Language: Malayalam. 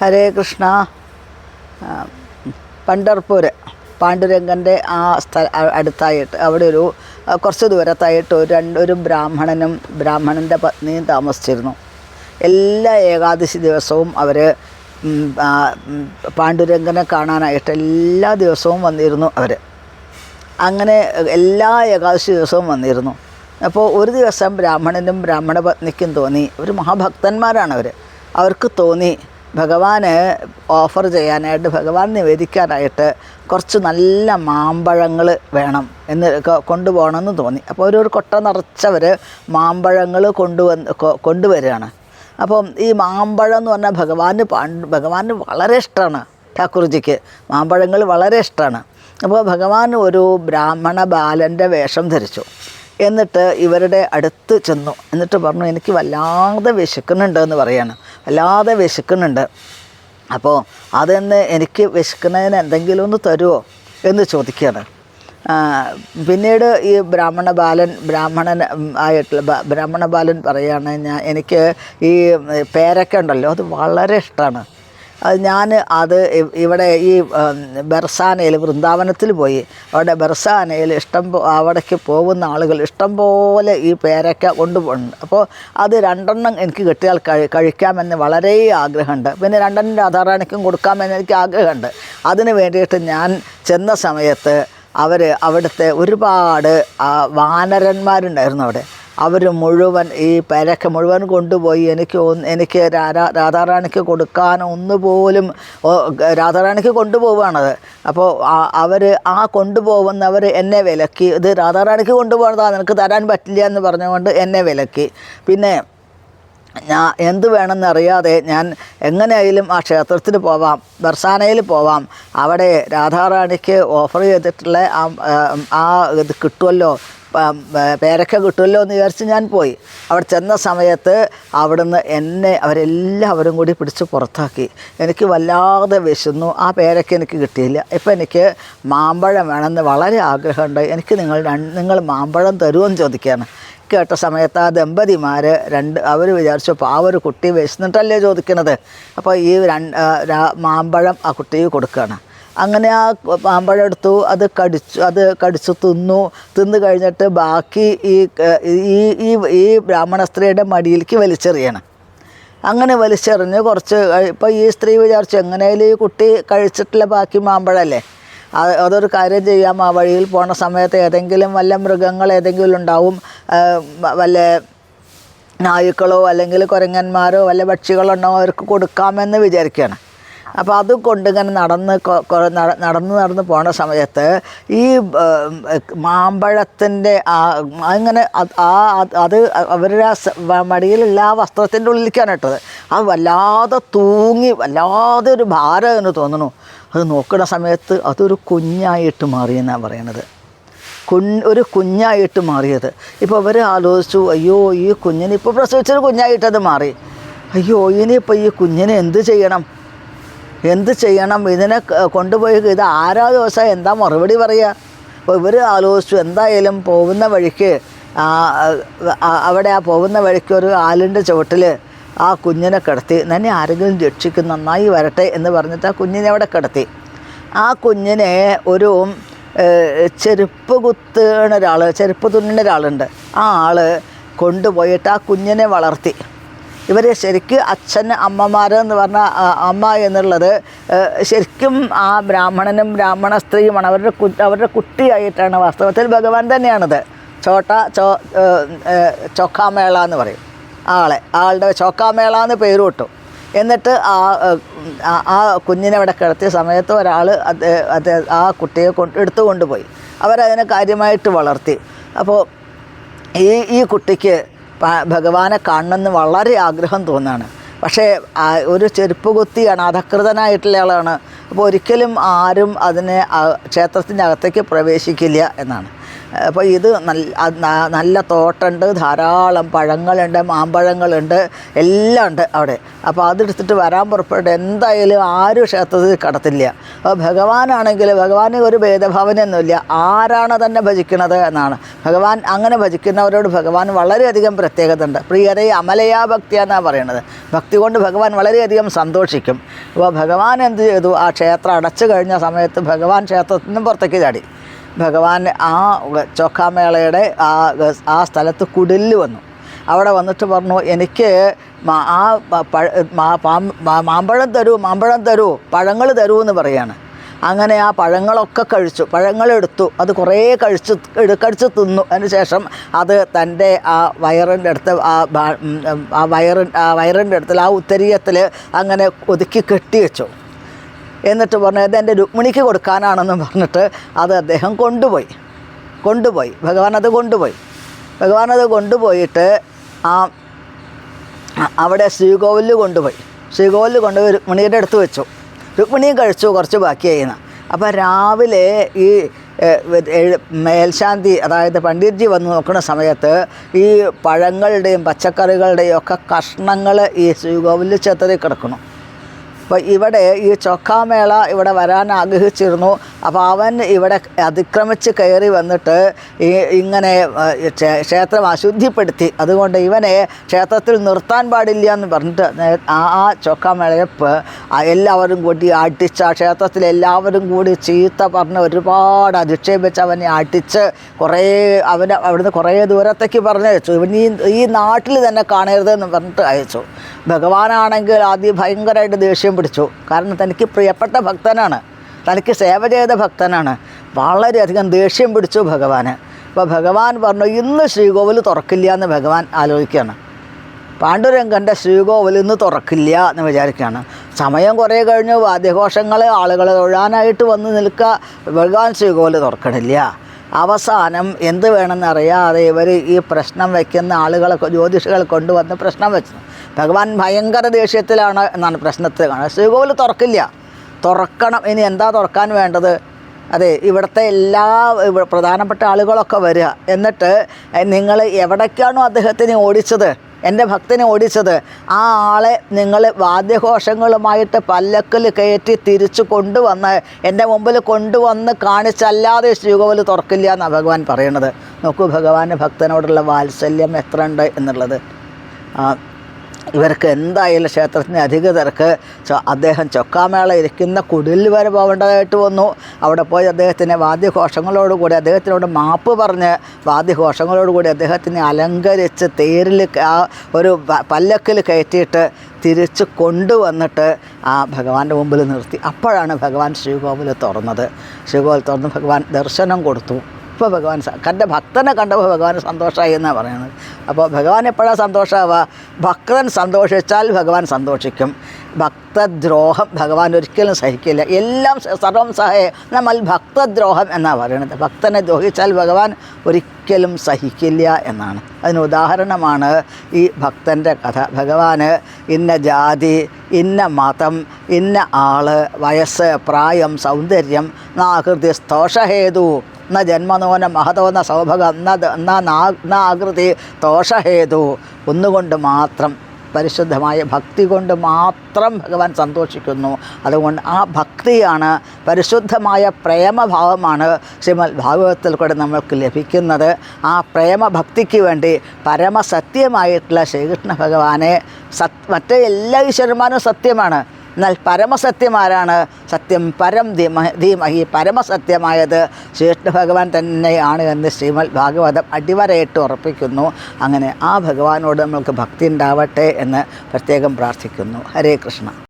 ഹരേ കൃഷ്ണ. പണ്ടർപ്പൂര് പാണ്ഡുരംഗന്റെ ആ സ്ഥല അടുത്തായിട്ട് അവിടെ ഒരു കുറച്ച് ദൂരത്തായിട്ട് ഒരു രണ്ടൊരു ബ്രാഹ്മണനും ബ്രാഹ്മണന്റെ പത്നിയും താമസിച്ചിരുന്നു. എല്ലാ ഏകാദശി ദിവസവും അവർ പാണ്ഡുരംഗനെ കാണാനായിട്ട് എല്ലാ ദിവസവും വന്നിരുന്നു അവർ അങ്ങനെ എല്ലാ ഏകാദശി ദിവസവും വന്നിരുന്നു. അപ്പോൾ ഒരു ദിവസം ബ്രാഹ്മണനും ബ്രാഹ്മണ പത്നിക്കും തോന്നി. ഒരു മഹാഭക്തന്മാരാണ് അവർ അവർക്ക് തോന്നി ഭഗവാന് ഓഫർ ചെയ്യാനായിട്ട് ഭഗവാൻ നിവേദിക്കാനായിട്ട് കുറച്ച് നല്ല മാമ്പഴങ്ങൾ വേണം എന്ന് കൊണ്ടുപോകണമെന്ന് തോന്നി. അപ്പോൾ ഒരു ഒരു കൊട്ട നിറച്ചവർ മാമ്പഴങ്ങൾ കൊണ്ടുവന്ന് കൊണ്ടുവരികയാണ്. അപ്പം ഈ മാമ്പഴം എന്ന് പറഞ്ഞാൽ ഭഗവാന് ഭഗവാന് വളരെ ഇഷ്ടമാണ് ഠാക്കുർജിക്ക്. മാമ്പഴങ്ങൾ വളരെ ഇഷ്ടമാണ്. അപ്പോൾ ഭഗവാൻ ഒരു ബ്രാഹ്മണ ബാലന്റെ വേഷം ധരിച്ചു. എന്നിട്ട് ഇവരുടെ അടുത്ത് ചെന്നു. എന്നിട്ട് പറഞ്ഞു എനിക്ക് വല്ലാതെ വിശക്കുന്നുണ്ട് എന്ന് പറയാണ്. വല്ലാതെ വിശക്കുന്നുണ്ട്. അപ്പോൾ അതെന്ന് എനിക്ക് വിശക്കുന്നതിന് എന്തെങ്കിലും ഒന്ന് തരുമോ എന്ന് ചോദിക്കുകയാണ്. പിന്നീട് ഈ ബ്രാഹ്മണ ബാലൻ ബ്രാഹ്മണൻ ആയിട്ടുള്ള ബ്രാഹ്മണ ബാലൻ പറയുകയാണ് ഞാൻ എനിക്ക് ഈ പേരക്ക ഉണ്ടല്ലോ അത് വളരെ ഇഷ്ടമാണ്. ഞാൻ അത് ഇവിടെ ഈ ബെർസാനയിൽ വൃന്ദാവനത്തിൽ പോയി. അവിടെ ബെർസാനയിൽ ഇഷ്ടം അവിടേക്ക് പോകുന്ന ആളുകൾ ഇഷ്ടം പോലെ ഈ പേരക്ക കൊണ്ടുപോകുന്നുണ്ട്. അപ്പോൾ അത് രണ്ടെണ്ണം എനിക്ക് കിട്ടിയാൽ കഴി കഴിക്കാമെന്ന് വളരെ ആഗ്രഹമുണ്ട്. പിന്നെ രണ്ടെണ്ണം രാധാറാണിക്കും കൊടുക്കാമെന്ന് എനിക്ക് ആഗ്രഹമുണ്ട്. അതിന് വേണ്ടിയിട്ട് ഞാൻ ചെന്ന സമയത്ത് അവർ അവിടുത്തെ ഒരുപാട് വാനരന്മാരുണ്ടായിരുന്നു അവിടെ. അവർ മുഴുവൻ ഈ പേരക്ക മുഴുവൻ കൊണ്ടുപോയി. എനിക്ക് എനിക്ക് രാധാ രാധാറാണിക്ക് കൊടുക്കാൻ ഒന്നുപോലും രാധാറാണിക്ക് കൊണ്ടുപോവുകയാണത്. അപ്പോൾ അവർ ആ കൊണ്ടുപോകുന്നവർ എന്നെ വിലക്കി. ഇത് രാധാറാണിക്ക് കൊണ്ടുപോകുന്നതാണ് നിനക്ക് തരാൻ പറ്റില്ല എന്ന് പറഞ്ഞുകൊണ്ട് എന്നെ വിലക്കി. പിന്നെ ഞാൻ എന്ത് വേണമെന്നറിയാതെ ഞാൻ എങ്ങനെയായാലും ആ ക്ഷേത്രത്തിൽ പോവാം ബർസാനയിൽ പോവാം. അവിടെ രാധാറാണിക്ക് ഓഫർ ചെയ്തിട്ടുള്ള ആ ആ ഇത് കിട്ടുമല്ലോ പേരക്ക കിട്ടുമല്ലോ എന്ന് വിചാരിച്ച് ഞാൻ പോയി. അവിടെ ചെന്ന സമയത്ത് അവിടുന്ന് എന്നെ അവരെല്ലാവരും കൂടി പിടിച്ച് പുറത്താക്കി. എനിക്ക് വല്ലാതെ വിശന്നു. ആ പേരക്ക എനിക്ക് കിട്ടിയില്ല. ഇപ്പം എനിക്ക് മാമ്പഴം വേണമെന്ന് വളരെ ആഗ്രഹമുണ്ട്. എനിക്ക് നിങ്ങൾ നിങ്ങൾ മാമ്പഴം തരുമെന്ന് ചോദിക്കുകയാണ്. കേട്ട സമയത്ത് ആ ദമ്പതിമാർ രണ്ട് അവർ വിചാരിച്ചു അപ്പോൾ ആ ഒരു കുട്ടി വിശന്നിട്ടല്ലേ ചോദിക്കുന്നത് അപ്പോൾ ഈ രണ്ട് മാമ്പഴം ആ കുട്ടിക്ക് കൊടുക്കുകയാണ്. അങ്ങനെ ആ മാമ്പഴം എടുത്തു അത് കടിച്ചു അത് കടിച്ചു തിന്നു. തിന്നു കഴിഞ്ഞിട്ട് ബാക്കി ഈ ഈ ഈ ഈ ബ്രാഹ്മണ സ്ത്രീയുടെ മടിയിലേക്ക് വലിച്ചെറിയണം. അങ്ങനെ വലിച്ചെറിഞ്ഞ് കുറച്ച് ഇപ്പോൾ ഈ സ്ത്രീ വിചാരിച്ചു എങ്ങനെയാലും ഈ കുട്ടി കഴിച്ചിട്ടുള്ള ബാക്കി മാമ്പഴമല്ലേ അത് അതൊരു കാര്യം ചെയ്യാം. ആ വഴിയിൽ പോണ സമയത്ത് ഏതെങ്കിലും വല്ല മൃഗങ്ങൾ ഏതെങ്കിലും ഉണ്ടാവും. വല്ല നായ്ക്കളോ അല്ലെങ്കിൽ കുരങ്ങന്മാരോ വല്ല പക്ഷികളോ ഉണ്ടോ അവർക്ക് കൊടുക്കാമെന്ന് വിചാരിക്കുകയാണ്. അപ്പോൾ അത് കൊണ്ടിങ്ങനെ നടന്ന് നടന്ന് നടന്ന് പോണ സമയത്ത് ഈ മാമ്പഴത്തിന്റെ ആ അങ്ങനെ ആ അത് അവരുടെ ആ മടിയിലുള്ള ആ വസ്ത്രത്തിന്റെ ഉള്ളിലേക്കാണ് ഇട്ടത്. അത് വല്ലാതെ തൂങ്ങി വല്ലാതെ ഒരു ഭാരം എന്ന് തോന്നുന്നു. അത് നോക്കുന്ന സമയത്ത് അതൊരു കുഞ്ഞായിട്ട് മാറിയെന്നാണ് പറയണത്. കു ഒരു കുഞ്ഞായിട്ട് മാറിയത്. ഇപ്പോൾ അവർ ആലോചിച്ചു അയ്യോ ഈ കുഞ്ഞിനെ ഇപ്പോൾ പ്രസവിച്ചൊരു കുഞ്ഞായിട്ടത് മാറി. അയ്യോ ഇനിയിപ്പോൾ ഈ കുഞ്ഞിനെ എന്ത് ചെയ്യണം? എന്ത് ചെയ്യണം? ഇതിനെ കൊണ്ടുപോയി ഇത് ആരാ ദിവസം എന്താ മറുപടി പറയുക അപ്പോൾ ഇവർ ആലോചിച്ചു എന്തായാലും പോകുന്ന വഴിക്ക് അവിടെ ആ പോകുന്ന വഴിക്ക് ഒരു ആലിന്റെ ചുവട്ടിൽ ആ കുഞ്ഞിനെ കിടത്തി തന്നെ ആരെങ്കിലും രക്ഷിക്കും നന്നായി വരട്ടെ എന്ന് പറഞ്ഞിട്ട് ആ കുഞ്ഞിനെ അവിടെ കിടത്തി. ആ കുഞ്ഞിനെ ഒരു ചെരുപ്പ് കുത്തുന്ന ഒരാൾ ചെരുപ്പ് തുന്നുന്ന ഒരാളുണ്ട്. ആ ആൾ കൊണ്ടുപോയിട്ട് ആ കുഞ്ഞിനെ വളർത്തി. ഇവർ ശരിക്കും അച്ഛൻ അമ്മമാർ എന്ന് പറഞ്ഞ ആ, അമ്മ എന്നുള്ളത് ശരിക്കും ആ ബ്രാഹ്മണനും ബ്രാഹ്മണ സ്ത്രീയുമാണ്. അവരുടെ അവരുടെ കുട്ടിയായിട്ടാണ് വാസ്തവത്തിൽ ഭഗവാൻ തന്നെയാണത്. ചോട്ട ചോ ചൊക്കാമേള എന്ന് പറയും. ആളെ ആളുടെ ചോക്കാമേള എന്ന് പേര് കിട്ടും എന്നിട്ട് ആ ആ- കുഞ്ഞിനെ അവിടെ കിടത്തിയ സമയത്ത് ഒരാൾ അത് ആ കുട്ടിയെ കൊണ്ട് എടുത്തു കൊണ്ടുപോയി. അവരതിനെ കാര്യമായിട്ട് വളർത്തി. അപ്പോൾ ഈ ഈ കുട്ടിക്ക് ഭഗവാനെ കാണണമെന്ന് വളരെ ആഗ്രഹം തോന്നാണ്. പക്ഷേ ഒരു ചെരുപ്പ് കുത്തിയാണ് അധകൃതനായിട്ടുള്ള ആളാണ്. അപ്പോൾ ഒരിക്കലും ആരും അതിനെ ക്ഷേത്രത്തിന്റെ അകത്തേക്ക് പ്രവേശിക്കില്ല എന്നാണ്. അപ്പോൾ ഇത് നല്ല നല്ല തോട്ടമുണ്ട് ധാരാളം പഴങ്ങളുണ്ട് മാമ്പഴങ്ങളുണ്ട് എല്ലാം ഉണ്ട് അവിടെ. അപ്പോൾ അതെടുത്തിട്ട് വരാൻ പുറപ്പെട്ട് എന്തായാലും ആരും ക്ഷേത്രത്തിൽ കടത്തില്ല. അപ്പോൾ ഭഗവാനാണെങ്കിൽ ഭഗവാന് ഒരു ഭേദഭാവനയൊന്നുമില്ല ആരാണ് തന്നെ ഭജിക്കുന്നത് എന്നാണ്. ഭഗവാൻ അങ്ങനെ ഭജിക്കുന്നവരോട് ഭഗവാൻ വളരെയധികം പ്രത്യേകത ഉണ്ട്. പ്രിയതെ അമലയാ ഭക്തി എന്നാണ് പറയുന്നത്. ഭക്തി കൊണ്ട് ഭഗവാൻ വളരെയധികം സന്തോഷിക്കും. അപ്പോൾ ഭഗവാൻ എന്ത് ചെയ്തു? ആ ക്ഷേത്രം അടച്ചു കഴിഞ്ഞ സമയത്ത് ഭഗവാൻ ക്ഷേത്രത്തിൽ നിന്നും പുറത്തേക്ക് ചാടി. ഭഗവാൻ ആ ചോക്കാമേളയുടെ ആ ആ സ്ഥലത്ത് കുടിൽ വന്നു. അവിടെ വന്നിട്ട് പറഞ്ഞു എനിക്ക് ആ മാമ്പഴം തരൂ മാമ്പഴം തരൂ പഴങ്ങൾ തരൂ എന്ന് പറയാണ്. അങ്ങനെ ആ പഴങ്ങളൊക്കെ കഴിച്ചു. പഴങ്ങളെടുത്തു. അത് കുറേ കഴിച്ച് കഴിച്ച് തിന്നു. അതിന് ശേഷം അത് തന്റെ ആ വയറിന്റെ അടുത്ത് ആ ആ വയറിൻ ആ വയറിന്റെ അടുത്തിൽ ആ ഉത്തരീയത്തിൽ അങ്ങനെ ഒതുക്കി കെട്ടി വെച്ചു. എന്നിട്ട് പറഞ്ഞു ഇത് എന്റെ രുക്മിണിക്ക് കൊടുക്കാനാണെന്ന് പറഞ്ഞിട്ട് അത് അദ്ദേഹം കൊണ്ടുപോയി. കൊണ്ടുപോയി. ഭഗവാൻ അത് കൊണ്ടുപോയി. ഭഗവാൻ അത് കൊണ്ടുപോയിട്ട് ആ അവിടെ ശ്രീകോവിലിൽ കൊണ്ടുപോയി. ശ്രീകോവിലിൽ കൊണ്ടുപോയി രുക്മിണിയുടെ അടുത്ത് വെച്ചു. രുക്മിണിയും കഴിച്ചു കുറച്ച് ബാക്കിയായിരുന്നു അപ്പോൾ രാവിലെ ഈ മേൽശാന്തി അതായത് പണ്ഡിറ്റ്ജി വന്ന് നോക്കുന്ന സമയത്ത് ഈ പഴങ്ങളുടെയും പച്ചക്കറികളുടെയും ഒക്കെ കഷ്ണങ്ങൾ ഈ ശ്രീകോവിലിൽ ചെത്തറി കിടക്കണം അപ്പോൾ ഇവിടെ ഈ ചൊക്കാമേള ഇവിടെ വരാൻ ആഗ്രഹിച്ചിരുന്നു. അപ്പോൾ അവൻ ഇവിടെ അതിക്രമിച്ച് കയറി വന്നിട്ട് ഈ ഇങ്ങനെ ക്ഷേത്രം അശുദ്ധിപ്പെടുത്തി. അതുകൊണ്ട് ഇവനെ ക്ഷേത്രത്തിൽ നിർത്താൻ പാടില്ല എന്ന് പറഞ്ഞിട്ട് ആ ചൊക്കാമേളയെ എല്ലാവരും കൂടി അടിച്ച് ക്ഷേത്രത്തിൽ എല്ലാവരും കൂടി ചീത്ത പറഞ്ഞ് ഒരുപാട് അധിക്ഷേപിച്ച് അവനെ അടിച്ച് കുറേ അവനെ അവിടുന്ന് കുറേ ദൂരത്തേക്ക് പറഞ്ഞു അയച്ചു. ഇവൻ ഈ ഈ നാട്ടിൽ തന്നെ കാണരുതെന്ന് പറഞ്ഞിട്ട് അയച്ചു. ഭഗവാനാണെങ്കിൽ ആദ്യം ഭയങ്കരമായിട്ട് ദേഷ്യം പിടിച്ചു. കാരണം തനിക്ക് പ്രിയപ്പെട്ട ഭക്തനാണ്. തനിക്ക് സേവ ചെയ്ത ഭക്തനാണ്. വളരെയധികം ദേഷ്യം പിടിച്ചു ഭഗവാന്. അപ്പോൾ ഭഗവാൻ പറഞ്ഞു ഇന്ന് ശ്രീകോവിൽ തുറക്കില്ല എന്ന് ഭഗവാൻ ആലോചിക്കുകയാണ്. പാണ്ഡുരംഗന്റെ ശ്രീകോവിൽ ഇന്ന് തുറക്കില്ല എന്ന് വിചാരിക്കുകയാണ്. സമയം കുറേ കഴിഞ്ഞു വാദ്യഘോഷങ്ങൾ ആളുകൾ തൊഴാനായിട്ട് വന്ന് നിൽക്കുക ഭഗവാൻ ശ്രീകോവിൽ തുറക്കണില്ല. അവസാനം എന്ത് വേണമെന്നറിയാതെ ഇവർ ഈ പ്രശ്നം വയ്ക്കുന്ന ആളുകളെ ജ്യോതിഷികൾ കൊണ്ടുവന്ന് പ്രശ്നം വെച്ചു. ഭഗവാൻ ഭയങ്കര ദേഷ്യത്തിലാണ് എന്നാണ് പ്രശ്നത്തിൽ കാണുന്നത്. ശ്രീകോവിൽ തുറക്കില്ല. തുറക്കണം. ഇനി എന്താ തുറക്കാൻ വേണ്ടത്? അതെ ഇവിടുത്തെ എല്ലാ പ്രധാനപ്പെട്ട ആളുകളൊക്കെ വരിക. എന്നിട്ട് നിങ്ങൾ എവിടേക്കാണോ അദ്ദേഹത്തിനെ ഓടിച്ചത്? എന്റെ ഭക്തനെ ഓടിച്ചത്? ആ ആളെ നിങ്ങൾ വാദ്യഘോഷങ്ങളുമായിട്ട് പല്ലക്കിൽ കയറ്റി തിരിച്ചു കൊണ്ടുവന്ന് എന്റെ മുമ്പിൽ കൊണ്ടുവന്ന് കാണിച്ചല്ലാതെ ശ്രീകോവിൽ തുറക്കില്ല എന്നാണ് ഭഗവാൻ പറയണത്. നോക്കൂ ഭഗവാന് ഭക്തനോടുള്ള വാത്സല്യം എത്ര ഉണ്ട് എന്നുള്ളത്. ആ, ഇവർക്ക് എന്തായാലും ക്ഷേത്രത്തിന്റെ അധികൃതർക്ക് അദ്ദേഹം ചൊക്കാമേള ഇരിക്കുന്ന കുടിൽ വരെ പോകേണ്ടതായിട്ട് വന്നു. അവിടെ പോയി അദ്ദേഹത്തിന്റെ വാദ്യഘോഷങ്ങളോടുകൂടി അദ്ദേഹത്തിനോട് മാപ്പ് പറഞ്ഞ് വാദ്യഘോഷങ്ങളോടുകൂടി അദ്ദേഹത്തിനെ അലങ്കരിച്ച് തേരിൽ ആ ഒരു പല്ലക്കിൽ കയറ്റിയിട്ട് തിരിച്ച് കൊണ്ടുവന്നിട്ട് ആ ഭഗവാന്റെ മുമ്പിൽ നിർത്തി. അപ്പോഴാണ് ഭഗവാൻ ശ്രീകോവിൽ തുറന്നത്. ശ്രീകോവിൽ തുറന്ന് ഭഗവാൻ ദർശനം കൊടുത്തു. ഇപ്പോൾ ഭഗവാൻ കണ്ട ഭക്തനെ കണ്ടപ്പോൾ ഭഗവാൻ സന്തോഷമായി എന്നാണ് പറയുന്നത്. അപ്പോൾ ഭഗവാൻ എപ്പോഴാണ് സന്തോഷമാവുക ഭക്തൻ സന്തോഷിച്ചാൽ ഭഗവാൻ സന്തോഷിക്കും. ഭക്തദ്രോഹം ഭഗവാൻ ഒരിക്കലും സഹിക്കില്ല. എല്ലാം സർവം സഹേ നമ്മൾ ഭക്തദ്രോഹം എന്നാണ് പറയുന്നത്. ഭക്തനെ ദ്രോഹിച്ചാൽ ഭഗവാൻ ഒരിക്കലും സഹിക്കില്ല എന്നാണ്. അതിന് ഉദാഹരണമാണ് ഈ ഭക്തന്റെ കഥ. ഭഗവാന് ഇന്ന ജാതി ഇന്ന മതം ഇന്ന ആൾ വയസ്സ് പ്രായം സൗന്ദര്യം നാകൃതി സ്തോഷഹേതു ന ജന്മനോന മഹതോ ന സൗഭഗം ന ആകൃതി ദോഷഹേതു. ഒന്നുകൊണ്ട് മാത്രം പരിശുദ്ധമായ ഭക്തി കൊണ്ട് മാത്രം ഭഗവാൻ സന്തോഷിക്കുന്നു. അതുകൊണ്ട് ആ ഭക്തിയാണ് പരിശുദ്ധമായ പ്രേമഭാവമാണ് ശ്രീമദ് ഭാഗവതത്തിൽ കൂടെ നമ്മൾക്ക് ലഭിക്കുന്നത്. ആ പ്രേമഭക്തിക്ക് വേണ്ടി പരമസത്യമായിട്ടുള്ള ശ്രീകൃഷ്ണ ഭഗവാനെ സത് മറ്റേ എല്ലാ ഈശ്വരന്മാരും സത്യമാണ്. എന്നാൽ പരമസത്യം ആരാണ് സത്യം പരം ധീമ ധീമഹി. പരമസത്യമായത് ശ്രീകൃഷ്ണ ഭഗവാൻ തന്നെയാണ് എന്ന് ശ്രീമത് ഭാഗവതം അടിവരയിട്ട് ഉറപ്പിക്കുന്നു. അങ്ങനെ ആ ഭഗവാനോട് നമ്മൾക്ക് ഭക്തി ഉണ്ടാവട്ടെ എന്ന് പ്രത്യേകം പ്രാർത്ഥിക്കുന്നു. ഹരേ കൃഷ്ണ.